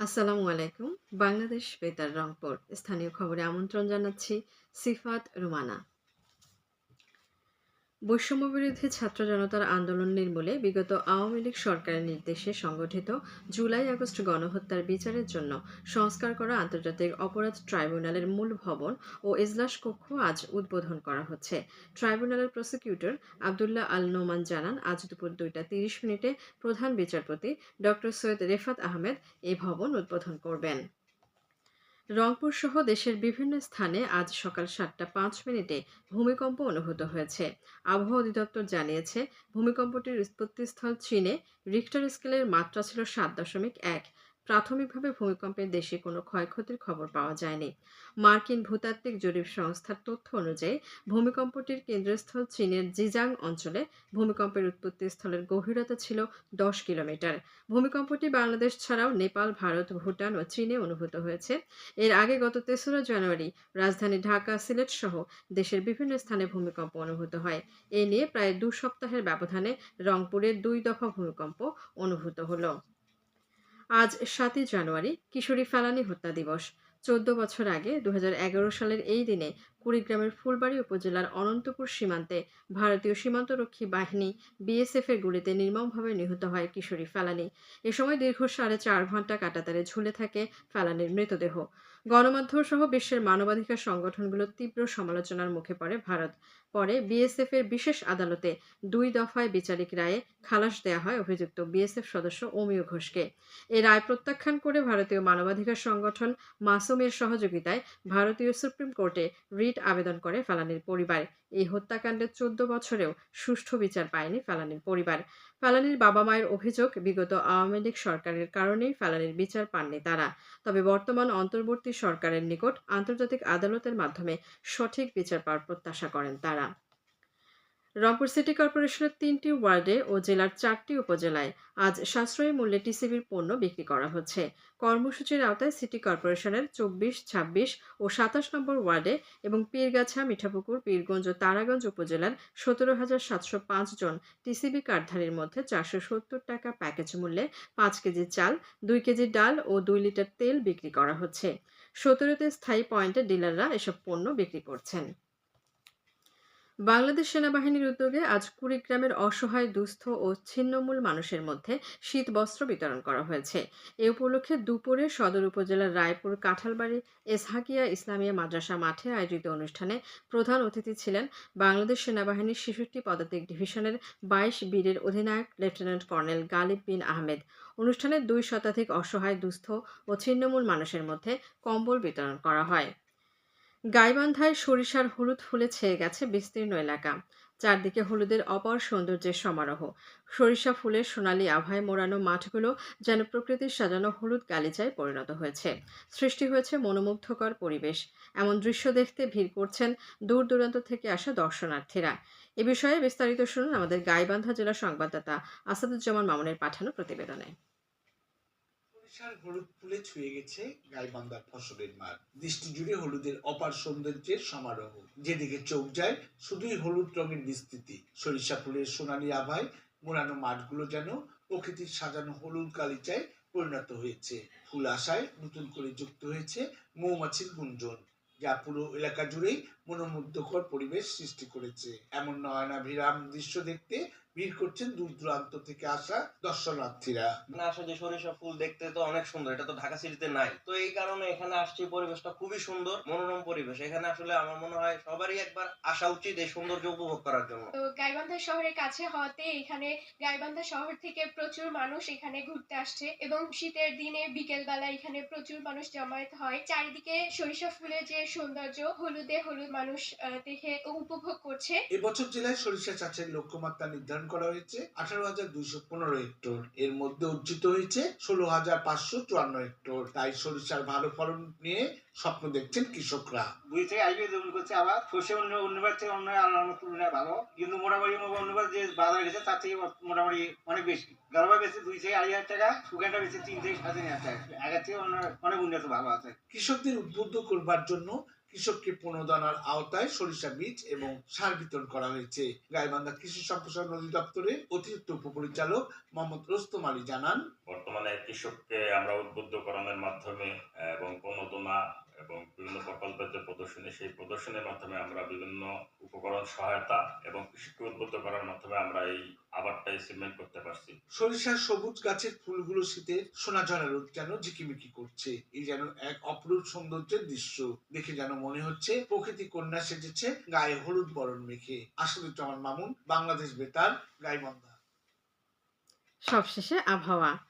আসসালামু আলাইকুম। বাংলাদেশ বেতার রংপুর। স্থানীয় খবরে আমন্ত্রণ জানাচ্ছি সিফাত রুমানা। বৈষম্য বিরোধী ছাত্র জনতার আন্দোলন নির্মূলে বিগত আওয়ামী লীগ সরকারের নির্দেশে সংগঠিত জুলাই আগস্ট গণহত্যার বিচারের জন্য সংস্কার করা আন্তর্জাতিক অপরাধ ট্রাইব্যুনালের মূল ভবন ও এজলাস কক্ষ আজ উদ্বোধন করা হচ্ছে। ট্রাইব্যুনালের প্রসিকিউটর আবদুল্লাহ আল নোমান জানান, আজ দুপুর দুইটা তিরিশ মিনিটে প্রধান বিচারপতি ডক্টর সৈয়দ রেফাত আহমেদ এই ভবন উদ্বোধন করবেন। রংপুর সহ দেশের বিভিন্ন স্থানে আজ সকাল সাতটা পাঁচ মিনিটে ভূমিকম্প অনুভূত হয়েছে। আবহাওয়া অধিদপ্তর জানিয়েছে, ভূমিকম্পটির উৎপত্তিস্থল চীনে রিক্টার স্কেলের মাত্রা ছিল সাত দশমিক এক। প্রাথমিকভাবে ভূমিকম্পের দেশে কোনো ক্ষয়ক্ষতির খবর পাওয়া যায়নি। মার্কিন ভূতাত্ত্বিক জরিপ সংস্থার তথ্য অনুযায়ী, ভূমিকম্পটির কেন্দ্রস্থল চীনের জিজাং অঞ্চলে ভূমিকম্পের উৎপত্তিস্থলের গভীরতা ছিল দশ কিলোমিটার। ভূমিকম্পটি বাংলাদেশ ছাড়াও নেপাল, ভারত, ভুটান ও চীনে অনুভূত হয়েছে। এর আগে গত তেসরা জানুয়ারি রাজধানী ঢাকা, সিলেট সহ দেশের বিভিন্ন স্থানে ভূমিকম্প অনুভূত হয়। এ নিয়ে প্রায় দু সপ্তাহের ব্যবধানে রংপুরের দুই দফা ভূমিকম্প অনুভূত হলো। আজ সাতই জানুয়ারি, কিশোরী ফেলানি হত্যা দিবস। চোদ্দ বছর আগে দু হাজার এগারো সালের এই দিনে কুড়িগ্রামের ফুলবাড়ি উপজেলার অনন্তপুর সীমান্তে ভারতীয় সীমান্তরক্ষী বাহিনী বিএসএফের গুলিতে নির্মমভাবে নিহত হয় কিশোরী ফেলানি। এ সময় দীর্ঘ সাড়ে চার ঘণ্টা কাটাতারে ঝুলে থাকে ফেলানির মৃতদেহ। গণমাধ্যম সহ বিশ্বের মানবাধিকার সংগঠনগুলো তীব্র সমালোচনার মুখে পড়ে ভারত। পরে বিএসএফ এর বিশেষ আদালতে দুই দফায় বিচারিক রায়ে খালাস দেয়া হয় অভিযুক্ত বিএসএফ সদস্য অমিয় ঘোষকে। এ রায় প্রত্যাখ্যান করে ভারতীয় মানবাধিকার সংগঠন মাসুমের সহযোগিতায় ভারতীয় সুপ্রিম কোর্টে রিট আবেদন করে ফেলানির পরিবার। এই হত্যাকাণ্ডে চোদ্দ বছরেও সুষ্ঠু বিচার পায়নি ফেলানির পরিবার। ফেলানির বাবা মায়ের অভিযোগ, বিগত আওয়ামী লীগ সরকারের কারণেই ফেলানির বিচার পাননি তারা। তবে বর্তমান অন্তর্বর্তী সরকারের নিকট আন্তর্জাতিক আদালতের মাধ্যমে সঠিক বিচার পাওয়ার প্রত্যাশা করেন তারা। রংপুর সিটি কর্পোরেশনের তিনটি ওয়ার্ডে ও জেলার চারটি উপজেলায় আজ সাশ্রয়ী মূল্যে টিসিবির পণ্য বিক্রি করা হচ্ছে। কর্মসূচির আওতায় সিটি কর্পোরেশনের চব্বিশ, ছাব্বিশ ও সাতাশ নম্বর ওয়ার্ডে এবং পীরগাছা, মিঠাপুকুর, পীরগঞ্জ ও তারাগঞ্জ উপজেলার সতেরো হাজার সাতশো পাঁচ জন টিসিবি কার্ডধারীর মধ্যে চারশো সত্তর টাকা প্যাকেজ মূল্যে পাঁচ কেজি চাল, দুই কেজি ডাল ও দুই লিটার তেল বিক্রি করা হচ্ছে। সতেরোতে স্থায়ী পয়েন্টে ডিলাররা এসব পণ্য বিক্রি করছেন। বাংলাদেশ সেনাবাহিনীর উদ্যোগে আজ কুড়িগ্রামের অসহায়, দুস্থ ও ছিন্নমূল মানুষের মধ্যে শীত বস্ত্র বিতরণ করা হয়েছে। এ উপলক্ষে দুপুরে সদর উপজেলার রায়পুর কাঁঠালবাড়ি এসহাকিয়া ইসলামিয়া মাদ্রাসা মাঠে আয়োজিত অনুষ্ঠানে প্রধান অতিথি ছিলেন বাংলাদেশ সেনাবাহিনীর ছেষট্টি পদাতিক ডিভিশনের বাইশ বীরের অধিনায়ক, লেফটেন্যান্ট কর্নেল গালিব বিন আহমেদ। অনুষ্ঠানে দুই শতাধিক অসহায়, দুস্থ ও ছিন্নমূল মানুষের মধ্যে কম্বল বিতরণ করা হয়। গাইবান্ধায় সরিষার হলুদ ফুলে ছেয়ে গেছে বিস্তীর্ণ এলাকা। চারদিকে হলুদের অপর সৌন্দর্যের সমারোহ। সরিষা ফুলের সোনালি আভায় মোড়ানো মাঠগুলো যেন প্রকৃতির সাজানো হলুদ গালিচায় পরিণত হয়েছে। সৃষ্টি হয়েছে মনোমুগ্ধকর পরিবেশ। এমন দৃশ্য দেখতে ভিড় করছেন দূর দূরান্ত থেকে আসা দর্শনার্থীরা। এ বিষয়ে বিস্তারিত শুনুন আমাদের গাইবান্ধা জেলা সংবাদদাতা আসাদুজ্জামান মামুনের পাঠানো প্রতিবেদনে। সরিষার হলুদ ফুলে ছুঁয়ে গেছে গাইবান্ধার ফসলের মাঠ। দৃষ্টি জুড়ে হলুদের অপার সৌন্দর্যের সমারোহ। যেদিকে চোখ যায়, শুধুই হলুদ রঙের বিস্তৃতি সরিষা ফুলের সোনালি আভায় মোড়ানো মাঠগুলো যেন প্রকৃতির সাজানো হলুদ গালিচায় পরিণত হয়েছে। ফুল আশায় নতুন করে যুক্ত হয়েছে মৌমাছির গুঞ্জন, যা পুরো এলাকা জুড়েই মনোমুগ্ধকর পরিবেশ সৃষ্টি করেছে। এমন নয়নাভিরাম দৃশ্য দেখতে ভিড় করছেন দূর দূরান্ত থেকে আসা দর্শনার্থীরা। এখানে আসলে যে সরিষা ফুল দেখতে তো অনেক সুন্দর এটা তো ঢাকা সিটিতে নাই। তো এই কারণে এখানে আসছি পরিবেশটা খুবই সুন্দর মনোরম পরিবেশ। এখানে আসলে আমার মনে হয় সবারই একবার আসা উচিত এই সৌন্দর্য উপভোগ করার জন্য। তো গাইবান্ধা শহরের কাছে হওয়াতে এখানে গাইবান্ধা শহর থেকে প্রচুর মানুষ এখানে ঘুরতে আসছে এবং শীতের দিনে বিকেল বেলা এখানে প্রচুর মানুষ জমায়েত হয়। চারিদিকে সরিষা ফুলের যে সৌন্দর্য হলুদে হলুদ মানুষ আহ, দেখে উপভোগ করছে। এবছর জেলায় সরিষা চাষের লক্ষ্যমাত্রা নির্ধারণ করা হয়েছে আঠারো হাজার দুইশো পনেরো হেক্টর। এর মধ্যে অর্জিত হয়েছে ষোলো হাজার পাঁচশো চুয়ান্ন হেক্টর। তাই সরিষার ভালো ফলন নিয়ে স্বপ্ন দেখছেন কৃষকরা। দুই থেকে আইডিয়া করছে আবার। সর্ষে অন্য অন্যবার থেকে অন্য আল্লাহর তুলনায় ভালো। কিন্তু মোটামুটি অন্যবার যে বাজার গেছে তার থেকে মোটামুটি অনেক বেশি। গারবা বেশি দুই থেকে আড়াই হাজার টাকা সুগানটা বেশি তিন থেকে সাড়ে তিন হাজার টাকা। আগের থেকে অন্য অনেক উন্নত ভালো আছে। কৃষকদের উদ্বুদ্ধ করবার জন্য কৃষককে প্রণোদনার আওতায় সরিষা বীজ এবং সার বিতরণ করা হয়েছে। গাইবান্ধা কৃষি সম্প্রসারণ অধিদপ্তরে অতিরিক্ত উপপরিচালক মোহাম্মদ রোস্তম আলী জানান, বর্তমানে কৃষককে আমরা উদ্বুদ্ধকরণের মাধ্যমে এবং প্রণোদনা এবং বিভিন্ন প্রকল্পের যে প্রদর্শনী, সেই প্রদর্শনীর মাধ্যমে আমরা বিভিন্ন উপকরণ সহায়তা এবং কৃষককে উদ্বুদ্ধ করার মাধ্যমে আমরা এই আবারটা অ্যাচিভমেন্ট করতে পারছি। সরিষার সবুজ গাছের ফুলগুলো শীতে সোনা ঝরা রোদ যেন ঝিকিমিকি করছে? এই যেন এক অপরূপ সৌন্দর্যের দৃশ্য। দেখে যেন মনে হচ্ছে প্রকৃতি কন্যা সেজেছে গায়ে হলুদ বরণ মেখে। আসলে আসাদুজ্জামান মামুন বাংলাদেশ বেতার গাইবান্ধা। সবশেষে আবহাওয়া।